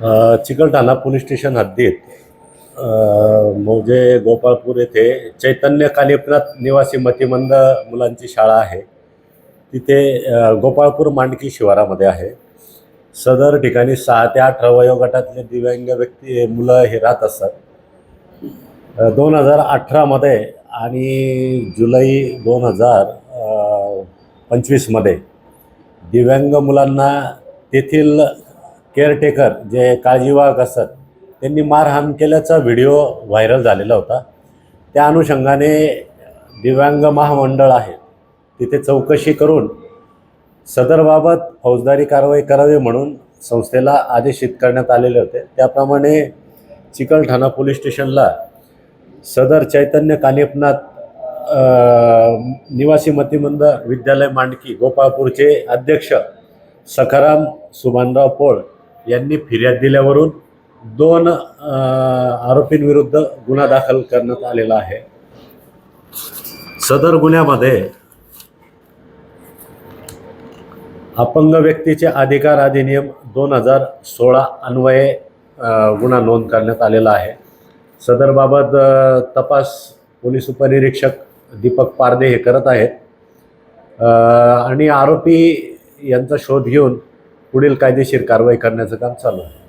Chikalthana police station हद्दीत म्हणजे मौजे गोपाळपूर येथे चैतन्य कानिपनाथ निवासी मतिमंद मुलांची शाळा आहे. तिथे गोपाळपूर मांडकी शिवारामध्ये आहे. सदर ठिकाणी सहा ते अठरा वयोगटातले दिव्यांग व्यक्ती मुलं हे राहत असतात. दोन हजार अठरामध्ये आणि जुलै दोन हजार पंचवीसमध्ये दिव्यांग मुलांना तेथील केअरटेकर जे काळजीवाहक असतात त्यांनी मारहाण केल्याचा व्हिडिओ व्हायरल झालेला होता. त्या अनुषंगाने दिव्यांग महामंडळ आहे. तिथे चौकशी करून सदरबाबत फौजदारी कारवाई करावी म्हणून संस्थेला आदेशित करण्यात आलेले होते. त्याप्रमाणे चिकलठाणा पोलीस स्टेशनला सदर चैतन्य कानिपनाथ निवासी मतिमंद विद्यालय मांडकी गोपाळपूरचे अध्यक्ष सखाराम सुभानराव पोळ यांनी फिर्याद दिल्यावरून दोन आरोपींविरुद्ध गुन्हा दाखल करण्यात आलेला आहे. सदर गुन्ह्यामध्ये अपंग व्यक्तीचे अधिकार अधिनियम दोन हजार सोळा अन्वये गुन्हा नोंद करण्यात आलेला आहे. सदरबाबत तपास पोलीस उपनिरीक्षक दीपक पारदे हे करत आहेत. आणि आरोपी यांचा शोध घेऊन पुढील कायदेशीर कारवाई करण्याचं काम चालू आहे.